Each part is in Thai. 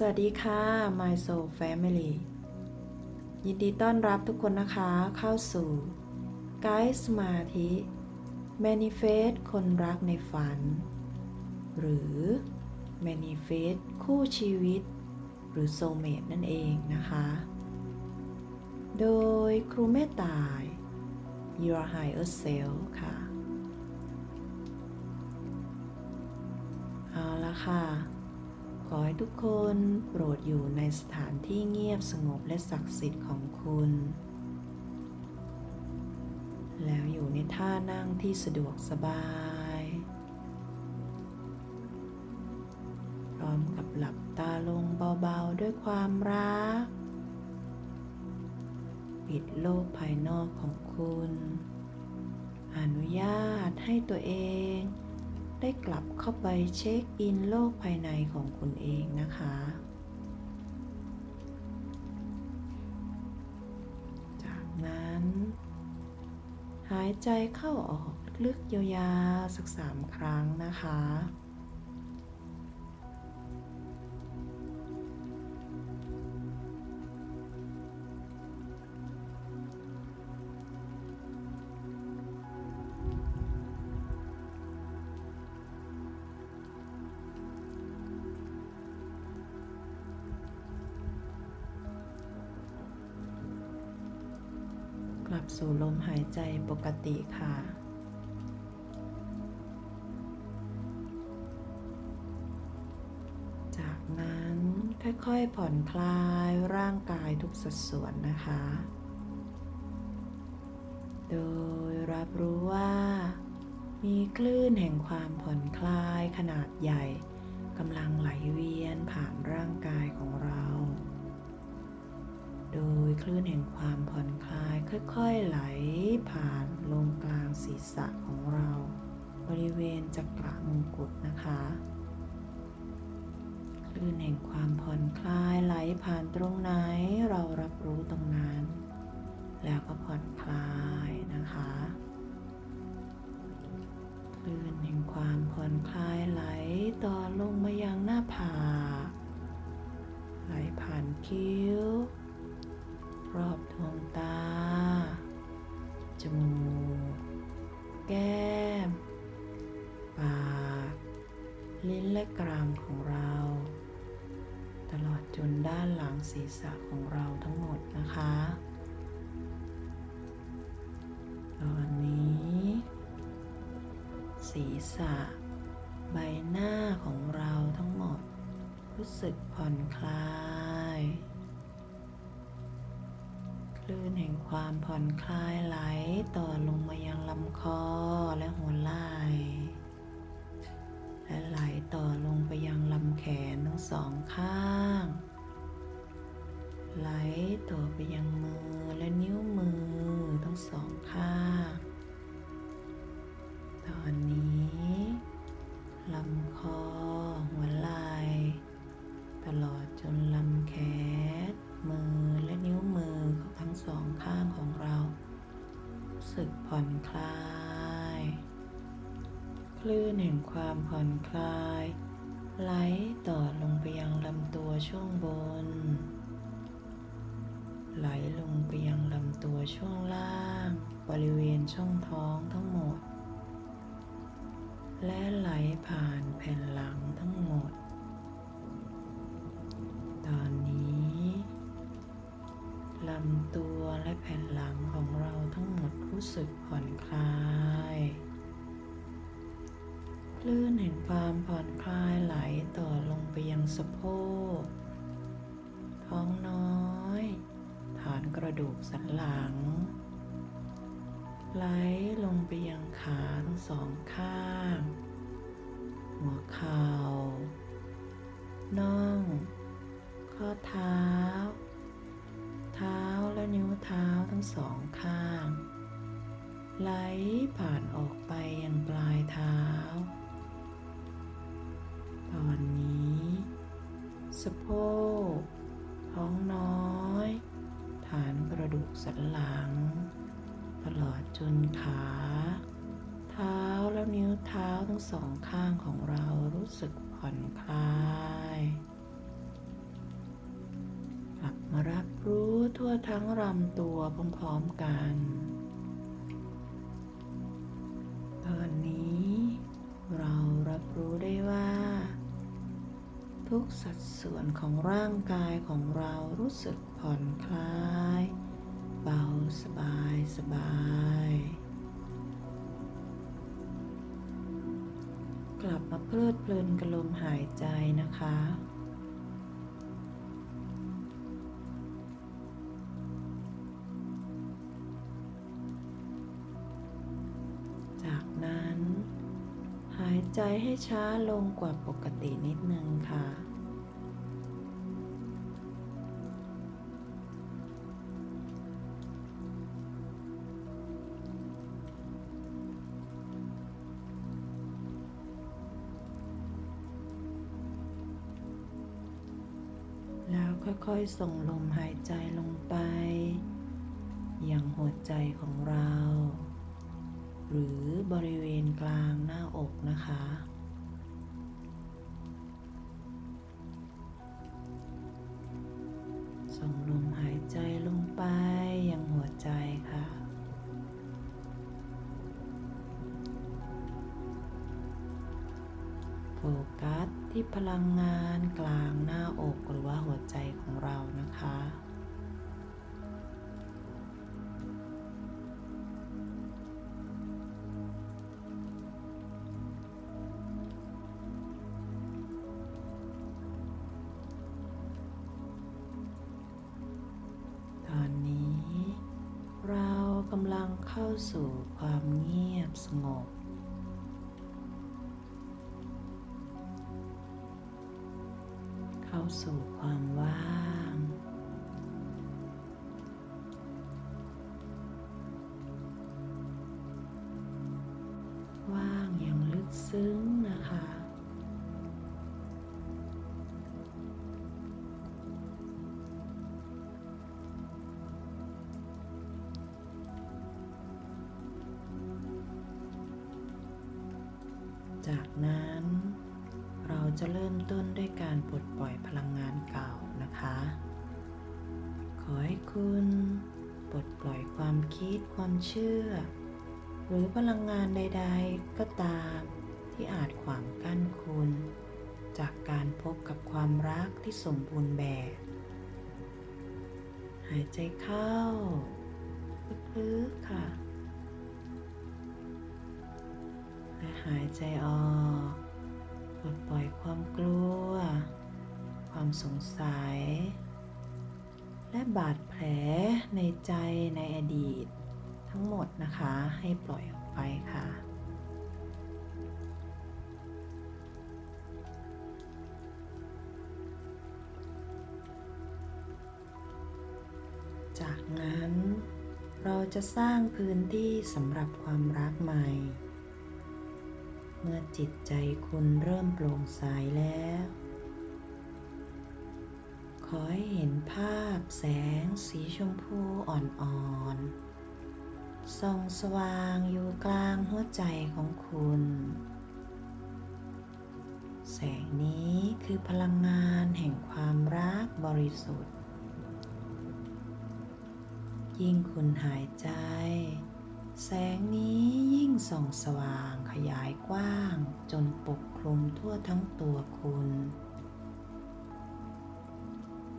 สวัสดีค่ะ My Soul Family ยินดีต้อนรับทุกคนนะคะเข้าสู่ไกด์สมาธิ Manifest คนรักในฝัน หรือ Manifest คู่ชีวิต หรือ Soulmate นั่นเองนะคะ โดยครูแม่ตาย Your Higher Self ค่ะ เอาละค่ะ ขอให้ทุกคนโปรดอยู่ในสถานที่เงียบสงบและศักดิ์สิทธิ์ของคุณ แล้วอยู่ในท่านั่งที่สะดวกสบาย พร้อมกับหลับตาลงเบาๆด้วยความรัก ปิดโลกภายนอกของคุณ อนุญาตให้ตัวเอง ได้กลับเข้าไปเช็คอินโลกภายในของคุณเองนะคะ จากนั้น หายใจเข้าออกลึกๆยาวๆสักสามครั้งนะคะ กลับสู่ลมหายใจปกติค่ะ จากนั้นค่อยๆผ่อนคลายร่างกายทุกสัดส่วนนะคะ โดยรับรู้ว่า มีคลื่นแห่งความผ่อนคลายขนาดใหญ่กำลังไหลเวียนผ่านร่างกายของเรา โดยคลื่นแห่งความผ่อนคลายค่อยๆไหลผ่านลงกลางศีรษะของเรา บริเวณจักระมงกุฎนะคะคลื่นแห่งความผ่อนคลายไหลผ่านตรงไหนเรารับรู้ตรงนั้น แล้วก็ผ่อนคลายนะคะคลื่นแห่งความผ่อนคลายไหลต่อลงมายังหน้าผากไหลผ่านคิ้ว รอบดวงตา จมูก แก้ม ปาก ลิ้นและกรามของเรา ตลอดจนด้านหลังศีรษะของเราทั้งหมดนะคะตอนนี้ ศีรษะ ใบหน้าของเราทั้งหมด รู้สึกผ่อนคลาย คลื่นแห่งความผ่อนคลายไหลต่อลงมายังลำคอและหัวไหล่และไหลต่อลงไปยังลำแขนทั้งสองข้าง ไหลต่อไปยังมือและนิ้วมือทั้งสองข้าง ตอนนี้ลำคอ แห่งความผ่อนคลาย ไหลต่อลงไปยังลำตัวช่วงบน ไหลลงไปยังลำตัวช่วงล่าง บริเวณช่องท้องทั้งหมด และไหลผ่านแผ่นหลังทั้งหมด ตอนนี้ลำตัวและแผ่นหลังของเราทั้งหมดรู้สึกผ่อนคลาย คลื่นแห่งความผ่อนคลายไหลต่อลงไปยังสะโพก ท้องน้อย ฐานกระดูกสันหลัง ไหลลงไปยังขาทั้งสองข้าง หัวเข่าน่อง ข้อเท้า เท้าและนิ้วเท้าทั้งสองข้าง ไหลผ่านออกไปยังปลายเท้าะโพก ท้องน้อย ฐานกระดูกสันหลัง ตลอดจนขา เท้าและนิ้วเท้าทั้งสองข้างของเรารู้สึกผ่อนคลายกลับมารับรู้ทั่วทั้งลำตัวพร้อมๆกัน ทุกสัดส่วนของร่างกายของเรารู้สึกผ่อนคลาย เบาสบายสบาย กลับมาเพลิดเพลินกับลมหายใจนะคะ ใจให้ช้าลงกว่าปกตินิดนึงค่ะ แล้วค่อยๆ ส่งลมหายใจลงไป ยังหัวใจของเรา หรือบริเวณกลางหน้าอกนะคะ ส่งลมหายใจลงไปยังหัวใจค่ะ โฟกัสที่พลังงานกลางหน้าอกหรือว่าหัวใจของเรานะคะ สู่ความเงียบสงบ เข้าสู่ความว่าง นะคะ ขอให้คุณปลดปล่อยความคิดความเชื่อ หรือพลังงานใด ๆ ก็ตามที่อาจขวางกั้นคุณ จากการพบกับความรักที่สมบูรณ์แบบ หายใจเข้าลึกๆค่ะ และหายใจออกปลดปล่อยความกลัว ความสงสัย และบาดแผลในใจในอดีต ทั้งหมดนะคะให้ปล่อยออกไปค่ะจากนั้นเราจะสร้างพื้นที่สำหรับความรักใหม่ เมื่อจิตใจคุณเริ่มโปร่งใสแล้ว ขอให้เห็นภาพแสงสีชมพูอ่อนๆ ส่องสว่างอยู่กลางหัวใจของคุณ แสงนี้คือพลังงานแห่งความรักบริสุทธิ์ ยิ่งคุณหายใจ แสงนี้ยิ่งส่องสว่างขยายกว้างจนปกคลุมทั่วทั้งตัวคุณ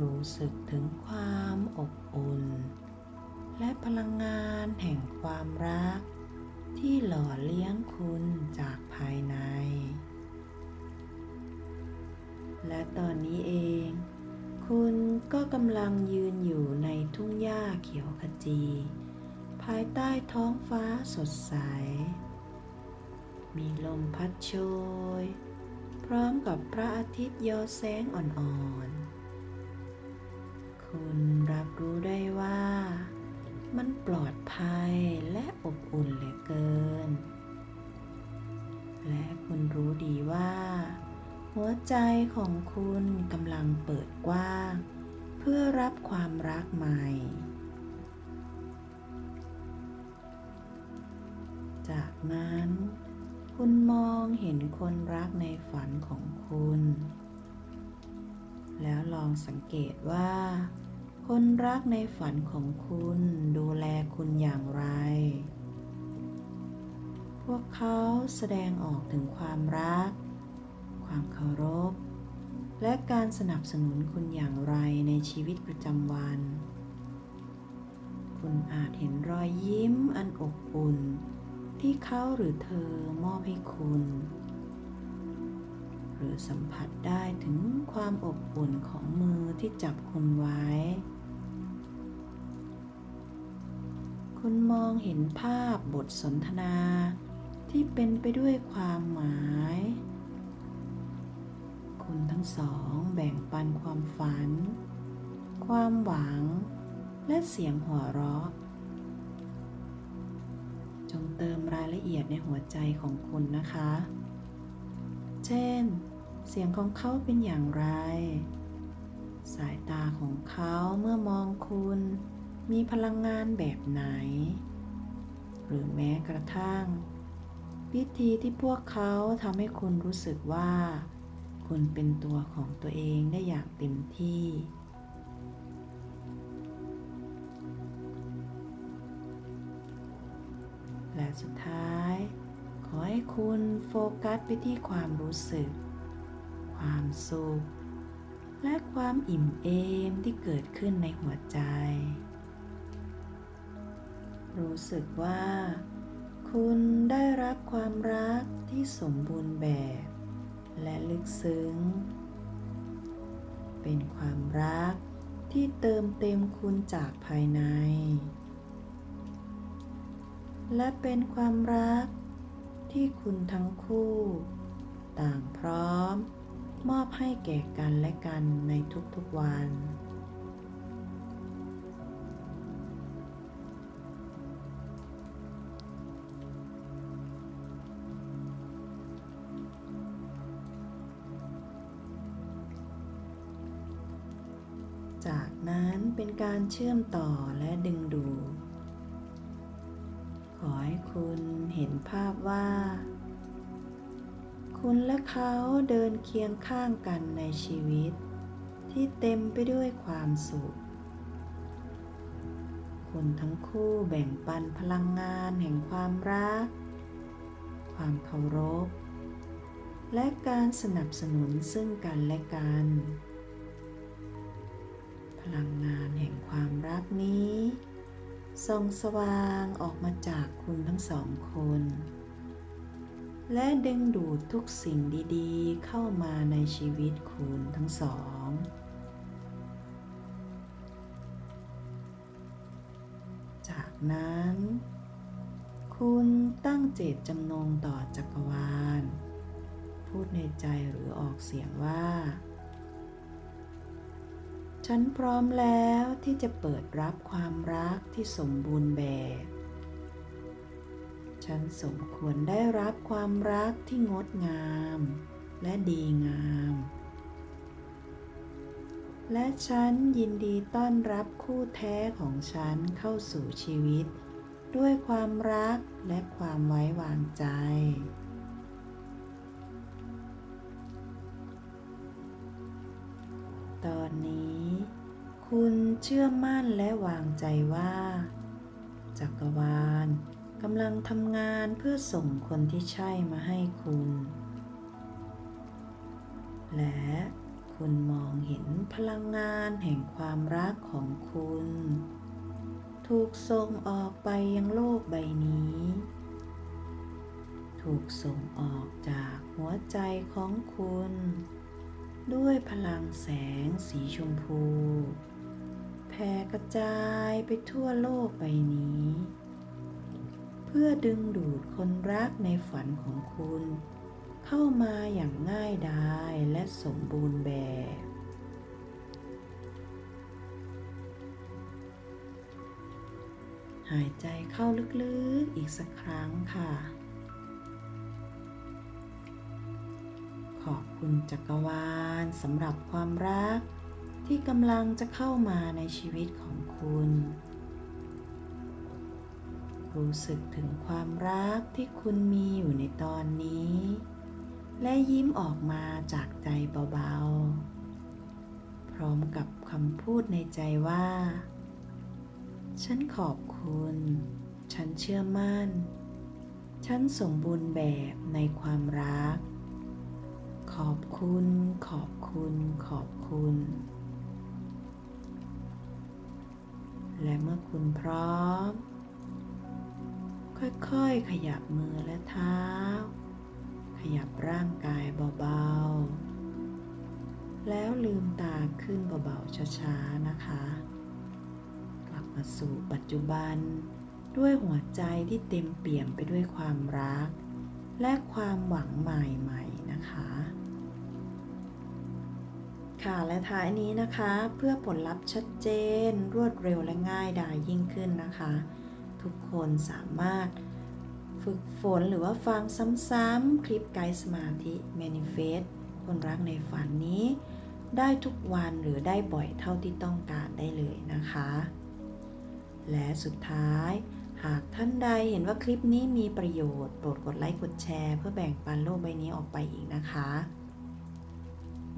รู้สึกถึงความอบอุ่น และพลังงานแห่งความรัก ที่หล่อเลี้ยงคุณจากภายใน และตอนนี้เอง คุณก็กำลังยืนอยู่ในทุ่งหญ้าเขียวขจี ภายใต้ท้องฟ้าสดใส มีลมพัดโชย พร้อมกับพระอาทิตย์ยอแสงอ่อนๆ คุณรับรู้ได้ว่า มันปลอดภัยและอบอุ่นเหลือเกิน และคุณรู้ดีว่า หัวใจของคุณกำลังเปิดกว้างเพื่อรับความรักใหม่ จากนั้นคุณมองเห็นคนรักในฝันของคุณ แล้วลองสังเกตว่า คนรักในฝันของคุณดูแลคุณอย่างไร พวกเขาแสดงออกถึงความรัก ความเคารพ และการสนับสนุนคุณอย่างไรในชีวิตประจำวัน คุณอาจเห็นรอยยิ้มอันอบอุ่น ที่เขาหรือเธอมอบให้คุณหรือสัมผัสได้ถึงความอบอุ่นของมือที่จับคุณไว้ คุณมองเห็นภาพบทสนทนา ที่เป็นไปด้วยความหมาย คุณทั้งสองแบ่งปันความฝัน ความหวัง และเสียงหัวเราะ จงเติมรายละเอียดในหัวใจของคุณนะคะ เช่น เสียงของเขาเป็นอย่างไร สายตาของเขาเมื่อมองคุณ มีพลังงานแบบไหน หรือแม้กระทั่งพิธีที่พวกเขาทำให้คุณรู้สึกว่า คุณเป็นตัวของตัวเองได้อย่างเต็มที่ และสุดท้าย ขอให้คุณโฟกัสไปที่ความรู้สึก ความสุขและความอิ่มเอมที่เกิดขึ้นในหัวใจ รู้สึกว่า คุณได้รับความรักที่สมบูรณ์แบบ และลึกซึ้ง เป็นความรักที่เติมเต็มคุณจากภายใน และเป็นความรักที่คุณทั้งคู่ ต่างพร้อมมอบให้แก่กันและกันในทุกๆวัน เชื่อมต่อและดึงดูดขอให้คุณเห็นภาพว่า คุณและเขาเดินเคียงข้างกันในชีวิต ที่เต็มไปด้วยความสุข คุณทั้งคู่แบ่งปันพลังงานแห่งความรัก ความเคารพ และการสนับสนุนซึ่งกันและกัน ลังงานแห่งความรักนี้ส่องสว่างออกมาจากคุณทั้งสองคน และดึงดูดทุกสิ่งดีๆ เข้ามาในชีวิตคุณทั้งสอง จากนั้น คุณตั้งเจตจำนงต่อจักรวาล พูดในใจหรือออกเสียงว่า ฉันพร้อมแล้วที่จะเปิดรับความรักที่สมบูรณ์แบบ ฉันสมควรได้รับความรักที่งดงามและดีงาม และฉันยินดีต้อนรับคู่แท้ของฉันเข้าสู่ชีวิต ด้วยความรักและความไว้วางใจ ตอนนี้ คุณเชื่อมั่นและวางใจว่า จักรวาลกำลังทำงานเพื่อส่งคนที่ใช่มาให้คุณ และคุณมองเห็นพลังงานแห่งความรักของคุณ ถูกส่งออกไปยังโลกใบนี้ ถูกส่งออกจากหัวใจของคุณ ด้วยพลังแสงสีชมพู แผ่กระจายไปทั่วโลกใบนี้ เพื่อดึงดูดคนรักในฝันของคุณ เข้ามาอย่างง่ายดายและสมบูรณ์แบบหายใจเข้าลึกๆอีกสักครั้งค่ะ ขอบคุณจักรวาลสำหรับความรัก ที่กำลังจะเข้ามาในชีวิตของคุณ รู้สึกถึงความรักที่คุณมีอยู่ในตอนนี้ และยิ้มออกมาจากใจเบาๆ พร้อมกับคำพูดในใจว่า ฉันขอบคุณ ฉันเชื่อมั่น ฉันสมบูรณ์แบบในความรักขอบคุณ ขอบคุณ ขอบคุณ และเมื่อคุณพร้อม ค่อยๆ ขยับมือและเท้า ขยับร่างกายเบาๆ แล้วลืมตาขึ้นเบาๆ ช้าๆ นะคะ กลับมาสู่ปัจจุบันด้วยหัวใจที่เต็มเปี่ยมไปด้วยความรัก และความหวังใหม่ๆ นะคะ ค่ะและท้ายนี้นะคะ เพื่อผลลัพธ์ชัดเจน รวดเร็วและง่ายดายยิ่งขึ้นนะคะ ทุกคนสามารถฝึกฝนหรือว่าฟังซ้ำๆคลิปไกด์สมาธิ Manifest คนรักในฝันนี้ ได้ทุกวันหรือได้บ่อยเท่าที่ต้องการได้เลยนะคะ และสุดท้าย หากท่านใดเห็นว่าคลิปนี้มีประโยชน์ โปรดกดไลค์กดแชร์ เพื่อแบ่งปันโลกใบนี้ออกไปอีกนะคะ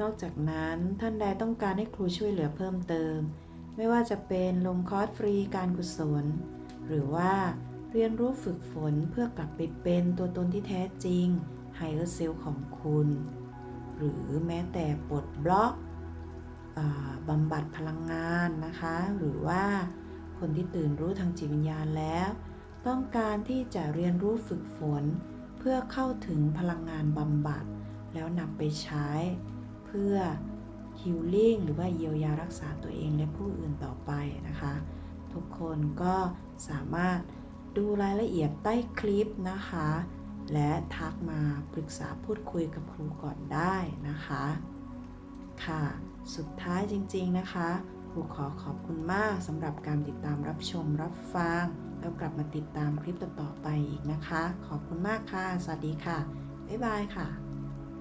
นอกจากนั้นท่านใดต้องการให้ครูช่วยเหลือเพิ่มเติม ไม่ว่าจะเป็นลงคอร์สฟรีการกุศล หรือว่าเรียนรู้ฝึกฝนเพื่อกลับไปเป็นตัวตนที่แท้จริง Higher Self ของคุณ หรือแม้แต่ปลดบล็อกอบำบัดพลังงานนะคะ หรือว่าคนที่ตื่นรู้ทางจิตวิญญาณแล้ว ต้องการที่จะเรียนรู้ฝึกฝน เพื่อเข้าถึงพลังงานบำบัด แล้วนำไปใช้ พื่อฮิลลิ่งหรือว่าเยียวยารักษาตัวเองและผู้อื่นต่อไปนะคะ ทุกคนก็สามารถดูรายละเอียดใต้คลิปนะคะ และทักมาปรึกษาพูดคุยกับครูก่อนได้นะคะ ค่ะ สุดท้ายจริงๆนะคะครูขอขอบคุณมากสำหรับการติดตามรับชมรับฟัง แล้วกลับมาติดตามคลิปต่อๆไปอีกนะคะ ขอบคุณมากค่ะ สวัสดีค่ะ บ๊ายบายค่ะ